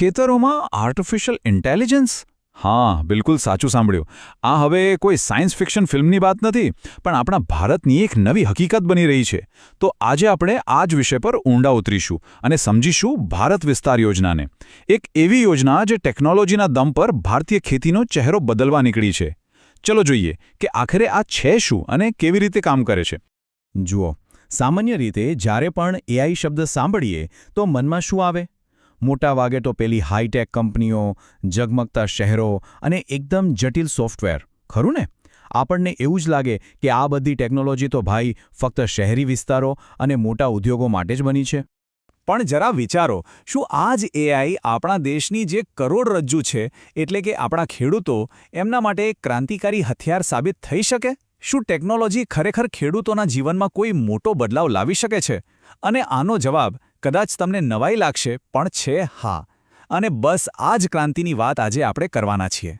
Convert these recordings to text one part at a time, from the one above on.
ખેતરોમાં artificial intelligence હા, બિલકુલ સાચું સાંભળ્યું. આ હવે કોઈ સાયન્સ ફિક્શન ફિલ્મની વાત નથી, પણ આપણા ભારતની એક નવી હકીકત બની રહી છે. તો આજે આપણે આ જ વિષય પર ઊંડા ઉતરીશું અને સમજીશું ભારત વિસ્તાર યોજનાને. એક એવી યોજના જે ટેકનોલોજીના દમ પર ભારતીય ખેતીનો ચહેરો બદલવા નીકળી છે. ચલો જોઈએ કે આખરે આ છે શું અને કેવી રીતે કામ કરે છે. જુઓ, સામાન્ય રીતે જ્યારે પણ એઆઈ શબ્દ સાંભળીએ, તો મનમાં શું આવે? મોટા વાગે તો પેલી હાઈટેક કંપનીઓ, ઝગમગતા શહેરો અને એકદમ જટિલ સોફ્ટવેર ખરું ને? આપણને એવું જ લાગે કે આ બધી ટેકનોલોજી તો ભાઈ ફક્ત શહેરી વિસ્તારો અને મોટા ઉદ્યોગો માટે જ બની છે. પણ જરા વિચારો, શું આ જ એઆઈ આપણા દેશની જે કરોડરજ્જુ છે, એટલે કે આપણા ખેડૂતો, એમના માટે એક ક્રાંતિકારી હથિયાર સાબિત થઈ શકે? શું ટેકનોલોજી ખરેખર ખેડૂતોના જીવનમાં કોઈ મોટો બદલાવ લાવી શકે છે? અને આનો જવાબ કદાચ તમને નવાઈ લાગશે, પણ છે હા. અને બસ આ જ ક્રાંતિની વાત આજે આપણે કરવાના છીએ.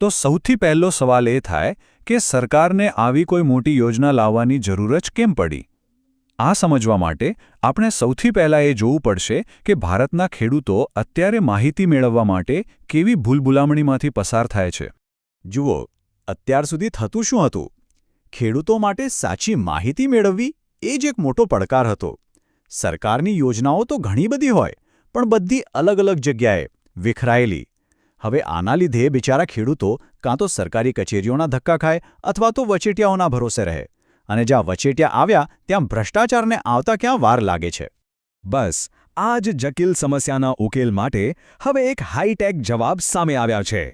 તો સૌથી પહેલો સવાલ એ થાય કે સરકારને આવી કોઈ મોટી યોજના લાવવાની જરૂર જ કેમ પડી? આ સમજવા માટે આપણે સૌથી પહેલાં એ જોવું પડશે કે ભારતના ખેડૂતો અત્યારે માહિતી મેળવવા માટે કેવી ભૂલભુલામણીમાંથી પસાર થાય છે. જુઓ, અત્યાર સુધી થતું શું હતું? ખેડૂતો માટે સાચી માહિતી મેળવવી એ જ એક મોટો પડકાર હતો. સરકારની યોજનાઓ તો ઘણી બધી હોય, પણ બધી અલગ અલગ જગ્યાએ વિખરાયેલી. હવે આના લીધે બિચારા ખેડૂતો કાં તો સરકારી કચેરીઓના ધક્કા ખાય અથવા તો વચેટિયાઓના ભરોસે રહે અને જ્યાં વચેટિયા આવ્યા ત્યાં ભ્રષ્ટાચારને આવતા ક્યાં વાર લાગે છે. બસ, આ જ જકીલ સમસ્યાના ઉકેલ માટે હવે એક હાઈટેક જવાબ સામે આવ્યા છે.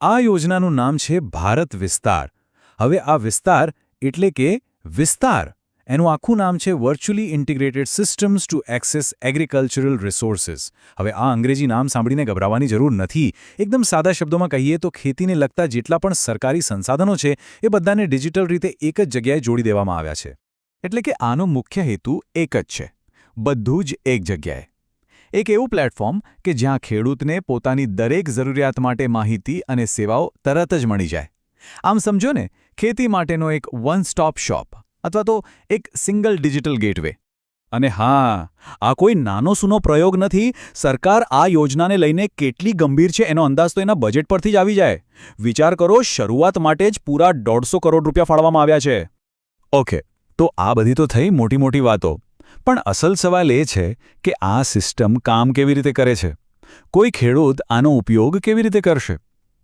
આ યોજનાનું નામ છે ભારત વિસ્તાર. હવે આ વિસ્તાર એટલે કે વિસ્તાર. એનું આખું નામ છે virtually integrated systems to access agricultural resources હવે આ અંગ્રેજી નામ સાંભળીને ગભરાવાની જરૂર નથી. એકદમ સાદા શબ્દોમાં કહીએ તો ખેતીને લગતા જેટલા પણ સરકારી સંસાધનો છે, એ બધાને ડિજિટલ રીતે એક જ જગ્યાએ જોડી દેવામાં આવ્યા છે. એટલે કે આનો મુખ્ય હેતુ એક જ છે. બધું જ એક જગ્યાએ. એક એવું પ્લેટફોર્મ કે જ્યાં ખેડૂતને પોતાની દરેક જરૂરિયાત માટે માહિતી અને સેવાઓ તરત જ મળી જાય. આમ સમજો ને ખેતી માટેનો એક વન સ્ટોપ શોપ અથવા તો એક સિંગલ ડિજિટલ ગેટવે. અને હા, આ કોઈ નાનો સૂનો પ્રયોગ નથી, સરકાર આ યોજનાને લઈને કેટલી ગંભીર છે એનો અંદાજ તો એના બજેટ પરથી જ આવી જાય. વિચાર કરો, શરૂઆત માટે જ પૂરા દોઢસો કરોડ રૂપિયા ફાળવામાં આવ્યા છે. ઓકે, તો આ બધી તો થઈ મોટી મોટી વાતો. પણ અસલ સવાલ એ છે કે આ સિસ્ટમ કામ કેવી રીતે કરે છે? કોઈ ખેડૂત આનો ઉપયોગ કેવી રીતે કરશે?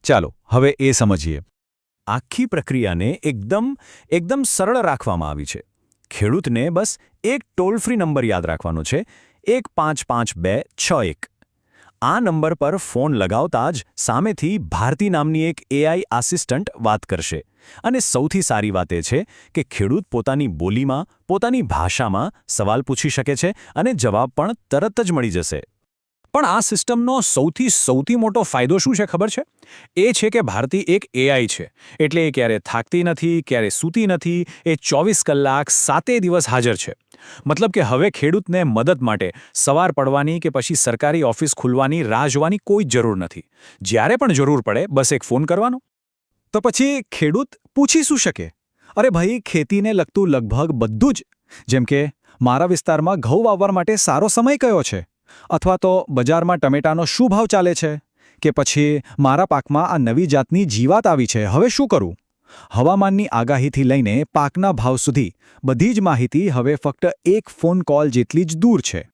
ચાલો, હવે એ સમજીએ. આખી પ્રક્રિયાને એકદમ એકદમ સરળ રાખવામાં આવી છે. ખેડૂતને બસ એક ટોલ ફ્રી નંબર યાદ રાખવાનો છે, એક પાંચ પાંચ બે છ એક. આ નંબર પર ફોન લગાવતા જ સામેથી ભારતી નામની એક એઆઈ આસિસ્ટન્ટ વાત કરશે. અને સૌથી સારી વાત એ છે કે ખેડૂત પોતાની બોલીમાં, પોતાની ભાષામાં સવાલ પૂછી શકે છે અને જવાબ પણ તરત જ મળી જશે. પણ આ સિસ્ટમનો સૌથી સૌથી મોટો ફાયદો શું છે ખબર છે? એ છે કે ભારતી એક એઆઈ છે. એટલે એ ક્યારે થાકતી નથી, ક્યારે સૂતી નથી, એ ચોવીસ કલાક સાતે દિવસ હાજર છે. મતલબ કે હવે ખેડૂતને મદદ માટે સવાર પડવાની કે પછી સરકારી ઓફિસ ખુલવાની રાહ જોવાની કોઈ જરૂર નથી. જ્યારે પણ જરૂર પડે, બસ એક ફોન કરવાનો. તો પછી ખેડૂત પૂછી શું શકે? અરે ભાઈ, ખેતીને લગતું લગભગ બધું જ. જેમ કે મારા વિસ્તારમાં ઘઉં વાવવા માટે સારો સમય કયો છે? અથવા તો બજારમાં ટમેટાનો શું ભાવ ચાલે છે? કે પછી મારા પાકમાં આ નવી જાતની જીવાત આવી છે, હવે શું કરું? હવામાનની આગાહીથી લઈને પાકના ભાવ સુધી બધી જ માહિતી હવે ફક્ત એક ફોન કોલ જેટલી જ દૂર છે.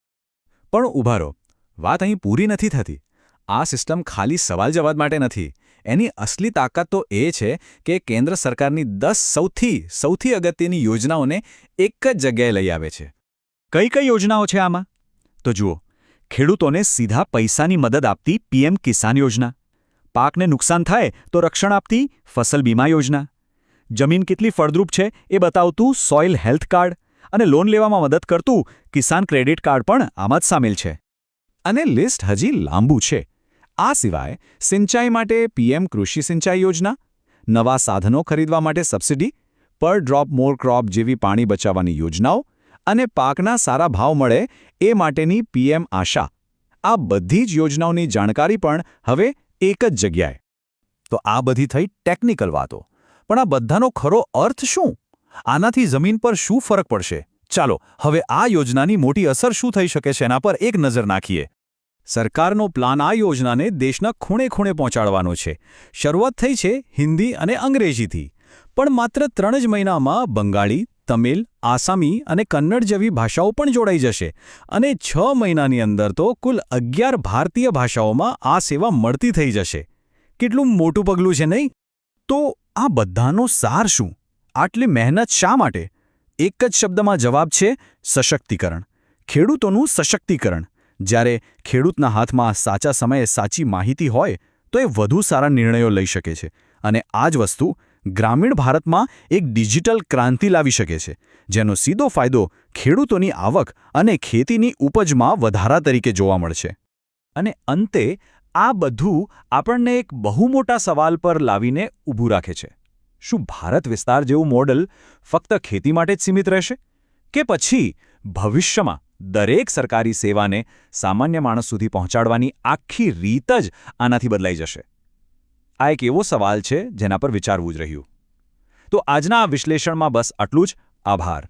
પણ ઉભારો વાત અહીં પૂરી નથી થતી. આ સિસ્ટમ ખાલી સવાલ જવાબ માટે નથી. એની અસલી તાકાત તો એ છે કે કેન્દ્ર સરકારની દસ સૌથી સૌથી અગત્યની યોજનાઓને એક જ જગ્યાએ લઈ આવે છે. કઈ કઈ યોજનાઓ છે આમાં? તો જુઓ ખેડૂતોને સીધા પૈસાની મદદ આપતી પીએમ કિસાન યોજના. પાકને નુકસાન થાય તો રક્ષણ આપતી ફસલ બીમા યોજના. જમીન કેટલી ફળદ્રુપ છે એ બતાવતું સોઇલ હેલ્થ કાર્ડ અને લોન લેવામાં મદદ કરતું કિસાન ક્રેડિટ કાર્ડ પણ આમાં જ સામેલ છે. અને લિસ્ટ હજી લાંબુ છે. આ સિવાય સિંચાઈ માટે પીએમ કૃષિ સિંચાઈ યોજના, નવા સાધનો ખરીદવા માટે સબસિડી, પર ડ્રોપ મોર ક્રોપ જેવી પાણી બચાવવાની યોજનાઓ અને પાકના સારા ભાવ મળે એ માટેની પીએમ આશા. આ બધી જ યોજનાઓની જાણકારી પણ હવે એક જ જગ્યાએ. તો આ બધી થઈ ટેકનિકલ વાતો. પણ આ બધાનો ખરો અર્થ શું? આનાથી જમીન પર શું ફરક પડશે? ચાલો, હવે આ યોજનાની મોટી અસર શું થઈ શકે છે એના પર એક નજર નાખીએ. સરકારનો પ્લાન આ યોજનાને દેશના ખૂણે ખૂણે પહોંચાડવાનો છે. શરૂઆત થઈ છે હિન્દી અને અંગ્રેજીથી. પણ માત્ર ત્રણ જ મહિનામાં બંગાળી તમિલ, આસામી અને કન્નડ જેવી ભાષાઓ પણ જોડાઈ જશે અને છ મહિનાની અંદર તો કુલ અગિયાર ભારતીય ભાષાઓમાં આ સેવા મળતી થઈ જશે. કેટલું મોટું પગલું છે નહીં? તો આ બધાનો સાર શું? આટલી મહેનત શા માટે? એક જ શબ્દમાં જવાબ છે સશક્તિકરણ. ખેડૂતોનું સશક્તિકરણ. જ્યારે ખેડૂતના હાથમાં સાચા સમયે સાચી માહિતી હોય, તો એ વધુ સારા નિર્ણયો લઈ શકે છે. અને આ જ વસ્તુ ગ્રામીણ ભારતમાં એક ડિજિટલ ક્રાંતિ લાવી શકે છે, જેનો સીધો ફાયદો ખેડૂતોની આવક અને ખેતીની ઉપજમાં વધારા તરીકે જોવા મળશે અને અંતે, આ બધું આપણને એક બહુ મોટા સવાલ પર લાવીને ઊભું રાખે છે. શું ભારત વિસ્તાર જેવું મોડલ ફક્ત ખેતી માટે જ સીમિત રહેશે? કે પછી ભવિષ્યમાં દરેક સરકારી સેવાને સામાન્ય માણસ સુધી પહોંચાડવાની આખી રીત જ આનાથી બદલાઈ જશે? આ એક એવો સવાલ છે જેના પર વિચારવું જ રહ્યું. તો આજના આ વિશ્લેષણમાં બસ આટલું જ. આભાર.